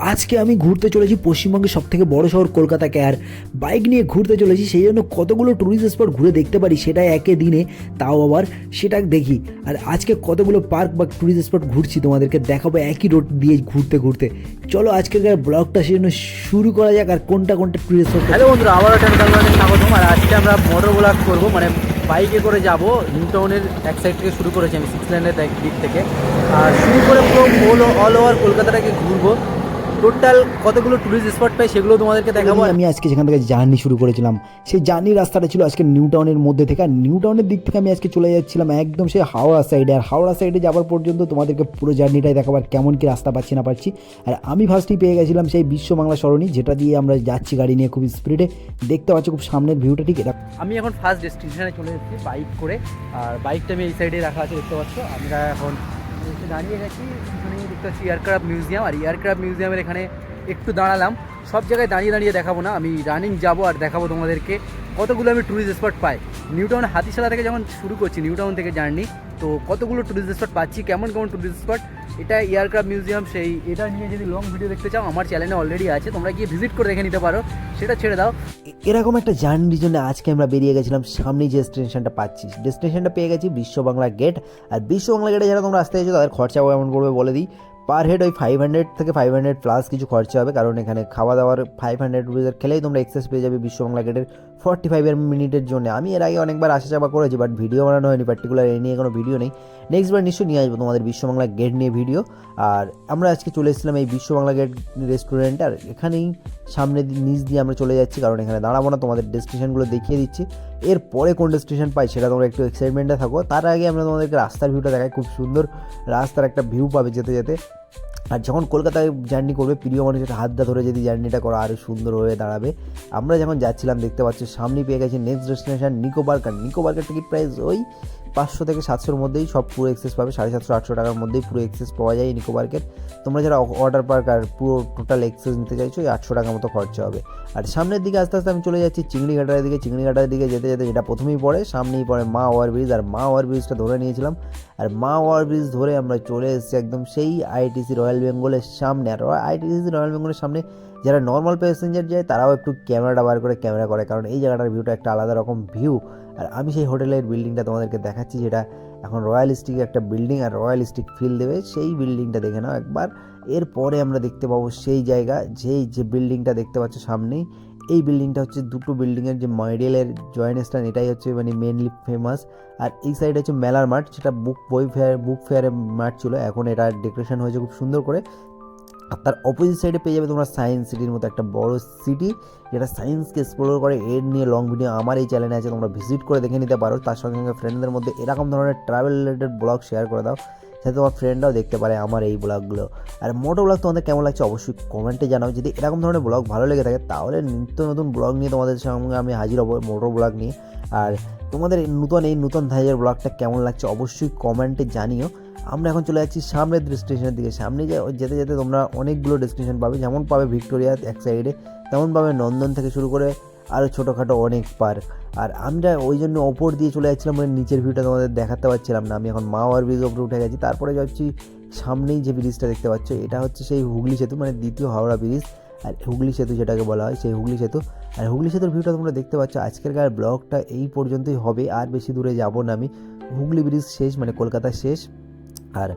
আজকে আমি ঘুরতে চলেছি পশ্চিমবঙ্গের সব থেকে বড় শহর কলকাতাকে, আর বাইক নিয়ে ঘুরতে চলেছি, সেই জন্য কতগুলো ট্যুরিস্ট স্পট ঘুরে দেখতে পারি সেটা একে দিনে, তাও আবার সেটা দেখি। আর আজকে কতগুলো পার্ক বা ট্যুরিস্ট স্পট ঘুরছি তোমাদেরকে দেখাবো একই রোড দিয়ে ঘুরতে ঘুরতে। চলো আজকের ব্লগটা সেই জন্য শুরু করা যাক, আর কোনটা কোনটা ট্যুরিস্ট স্পট হ্যালো বন্ধুরা আবার স্বাগতম, আর আজকে আমরা মোটর ব্লগ করব মানে বাইকে করে যাব নিউ টাউনের এক সাইড থেকে শুরু করেছি আমি সিক্স লাইনের দিক থেকে। আর শুরু করে পুরো অল ওভার কলকাতাটাকে ঘুরবো। টোটাল কতগুলো টুরিস্ট স্পট পাই সেগুলো তোমাদেরকে দেখাবো। আমি আজকে যেখান থেকে জার্নি শুরু করেছিলাম সেই জার্নি রাস্তাটা ছিল আজকে নিউ টাউনের মধ্যে থেকে। আর নিউ টাউনের দিক থেকে আমি আজকে চলে যাচ্ছিলাম একদম সেই হাওড়া সাইডে আর হাওড়া সাইডে যাওয়ার পর্যন্ত তোমাদেরকে পুরো জার্নিটাই দেখাবার কেমন কি রাস্তা পাচ্ছি না পাচ্ছি। আর আমি ফার্স্টেই পেয়ে গেছিলাম সেই বিশ্ব বাংলা সরণি যেটা দিয়ে আমরা যাচ্ছি গাড়ি নিয়ে খুব স্পিডে দেখতে পাচ্ছি খুব সামনের ভিউটা ঠিক এটা আমি এখন ফার্স্ট ডেস্টিনেশনে চলে এসেছি বাইক করে। আর বাইকটা আমি এই সাইডে রাখা আছে দেখতে পাচ্ছ। আমরা এখন দাঁড়িয়ে গেছি দেখতে পাচ্ছি এয়ারক্রাফট মিউজিয়াম আর এয়ারক্রাফট মিউজিয়ামের এখানে একটু দাঁড়ালাম। সব জায়গায় দাঁড়িয়ে দাঁড়িয়ে দেখাবো না। আমি রানিং যাব আর দেখাবো তোমাদেরকে। কতগুলো আমি ট্যুরিস্ট স্পট পাই। নিউ টাউন হাতিশালা থেকে যখন শুরু করছি নিউ টাউন থেকে জার্নি তো কতগুলো ট্যুরিস্ট স্পট পাচ্ছি, কেমন কেমন ট্যুরিস্ট স্পট এটা এয়ারক্রাফট মিউজিয়াম সেই, এটা নিয়ে যদি লং ভিডিও দেখতে চাও, আমার চ্যানেলে অলরেডি আছে। তোমরা গিয়ে ভিজিট করে দেখে নিতে পারো, সেটা ছেড়ে দাও। এরকম একটা জার্নির জন্য আজকে আমরা বেরিয়ে গেছিলাম, সামনেই যে ডেস্টিনেশনটা পাচ্ছি। ডেস্টিনেশনটা পেয়ে গেছি বিশ্ব বাংলা গেট আর বিশ্ব বাংলা গেটে যারা তোমরা আসতে চাইছো তাদের খরচা কেমন পড়বে বলে দিই। পার হেড ওই ফাইভ হান্ড্রেড থেকে ফাইভ হান্ড্রেড প্লাস কিছু খরচা হবে, কারণ এখানে খাওয়া দাওয়ার ফাইভ হান্ড্রেড রুপিজের খেলেই তোমরা এক্সেস পেয়ে যাবে বিশ্ব বাংলা গেটের ফর্টি ফাইভ মিনিটের জন্য। আমি এর আগে অনেকবার আসা যাওয়া করেছি বাট ভিডিও বানানো হয়নি পার্টিকুলার এ নিয়ে কোনো ভিডিও নেই। নেক্সট বার নিশ্চয়ই নিয়ে আসব তোমাদের বিশ্ব বাংলা গেট নিয়ে ভিডিও আর আমরা আজকে চলে এসেছিলাম এই বিশ্ব বাংলা গেট রেস্টুরেন্ট আর এখানেই সামনে নিচ দিয়ে আমরা চলে যাচ্ছি, কারণ এখানে দাঁড়াবো না, তোমাদের ডেস্টিনেশনগুলো দেখিয়ে দিচ্ছি। এরপরে কোন ডেস্টিনেশন পাই সেটা তোমরা একটু এক্সাইটমেন্টে থাকো। তার আগে আমরা তোমাদেরকে রাস্তার ভিউটা দেখাই, খুব সুন্দর রাস্তার একটা ভিউ পাবে যেতে যেতে। আর যখন কলকাতায় জার্নি করবে, প্রিয় মানুষের হাতটা ধরে যদি জার্নিটা করা আরও সুন্দর হয়ে দাঁড়াবে। আমরা যখন যাচ্ছিলাম, দেখতে পাচ্ছি, সামনে পেয়ে গেছি next destination Nicco park Nicco Barker ticket price ওই পাঁচশো থেকে সাতশোর মধ্যেই সব পুরো এক্সেস পাবে, সাড়ে সাতশো, আটশো টাকার মধ্যেই পুরো এক্সেস পাওয়া যায় নিকো পার্কের তোমরা যারা ওয়াটার পার্ক আর পুরো টোটাল এক্সেস নিতে চাইছো ওই আটশো টাকার মতো খরচা হবে। আর সামনের দিকে আস্তে আস্তে আমি চলে যাচ্ছি চিংড়িঘাটার দিকে। চিংড়িঘাটার দিকে যেতে যেতে যেটা প্রথমেই পড়ে, সামনেই পড়ে মা ওয়ার ব্রিজ আর মা ওয়ার ব্রিজটা ধরে নিয়েছিলাম। আর মা ওয়ার ব্রিজ ধরে আমরা চলে এসেছি একদম সেই আইটিসি রয়্যাল বেঙ্গলের সামনে। আর আইটিসি রয়্যাল বেঙ্গলের সামনে যারা নর্মাল প্যাসেঞ্জার যায়, তারাও একটু ক্যামেরাটা বার করে ক্যামেরা করে, কারণ এই জায়গাটার ভিউটা একটা আলাদা রকম ভিউ আর আমি সেই হোটেলের বিল্ডিংটা তোমাদেরকে দেখাচ্ছি, যেটা এখন রয়্যালিস্টিক একটা বিল্ডিং আর রয়্যালিস্টিক ফিল দেবে, সেই বিল্ডিংটা দেখে নাও একবার। এরপরে আমরা দেখতে পাবো সেই জায়গা, যেই, যে বিল্ডিংটা দেখতে পাচ্ছ সামনেই, এই বিল্ডিংটা হচ্ছে দুটো বিল্ডিংয়ের যে মডেলের জয়েন্ট স্ট্যান্ড এটাই হচ্ছে মানে মেনলি ফেমাস আর এই সাইডে হচ্ছে মেলার মাঠ, যেটা বুক বই ফেয়ার বুক ফেয়ারের মাঠ ছিল, এখন এটা ডেকোরেশন হয়েছে খুব সুন্দর করে। আর তার অপোজিট সাইডে পেয়ে যাবে তোমরা সায়েন্স সিটির মতো একটা বড় সিটি যেটা সায়েন্সকে এক্সপ্লোর করে এর নিয়ে লং ভিডিও আমার এই চ্যানেলে আছে, তোমরা ভিজিট করে দেখে নিতে পারো। তার সঙ্গে সঙ্গে ফ্রেন্ডদের মধ্যে এরকম ধরনের ট্রাভেল রিলেটেড ব্লগ শেয়ার করে দাও, যাতে তোমার ফ্রেন্ডরাও দেখতে পারে আমার এই ব্লগগুলো আর মোটো ব্লগ তোমাদের কেমন লাগছে অবশ্যই কমেন্টে জানাও। যদি এরকম ধরনের ব্লগ ভালো লেগে থাকে, তাহলে নিত্য নতুন ব্লগ নিয়ে তোমাদের সঙ্গে আমি হাজির হব মোটো ব্লগ নিয়ে। আর তোমাদের নতুন এই নতুন ধাইয়ের ব্লগটা কেমন লাগছে অবশ্যই কমেন্টে জানিও। আমরা এখন চলে যাচ্ছি সামনের ডেস্টিনেশনের দিকে। সামনে যেতে যেতে তোমরা অনেকগুলো ডেস্টিনেশন পাবে। যেমন পাবে ভিক্টোরিয়া, এক সাইডে তেমন পাবে নন্দন থেকে শুরু করে আরও ছোটোখাটো অনেক পার্ক আর আমরা ওই জন্য ওপর দিয়ে চলে যাচ্ছিলাম মানে নিচের ভিউটা তোমাদের দেখাতে পারছিলাম না। আমি এখন মাওয়ার ব্রিজ ওপরে উঠে গেছি। তারপরে যাচ্ছি সামনেই যে ব্রিজটা দেখতে পাচ্ছ, এটা হচ্ছে সেই হুগলি সেতু মানে দ্বিতীয় হাওড়া ব্রিজ আর হুগলি সেতু যেটাকে বলা হয়, সেই হুগলি সেতু। আর হুগলি সেতুর ভিউটা তোমরা দেখতে পাচ্ছ, আজকেরকার ব্লগটা এই পর্যন্তই হবে। আর বেশি দূরে যাব না আমি। হুগলি ব্রিজ শেষ মানে কলকাতা শেষ। আর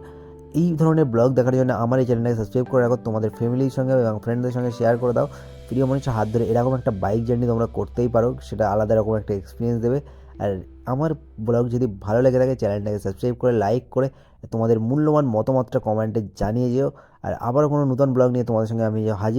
এই ধরনের ব্লগ দেখার জন্য আমার এই চ্যানেলটাকে সাবস্ক্রাইব করে রাখো, তোমাদের ফ্যামিলির সঙ্গে এবং ফ্রেন্ডদের সঙ্গে শেয়ার করে দাও। প্রিয় মানুষের হাত ধরে এরকম একটা বাইক জার্নি তোমরা করতেই পারো, সেটা আলাদা রকম একটা এক্সপিরিয়েন্স দেবে। আর আমার ব্লগ যদি ভালো লেগে থাকে, চ্যানেলটাকে সাবস্ক্রাইব করে লাইক করে, তোমাদের মূল্যবান মতামতটা কমেন্টে জানিয়ে যেও। আর আবারও কোনো নতুন ব্লগ নিয়ে তোমাদের সঙ্গে আমি হাজির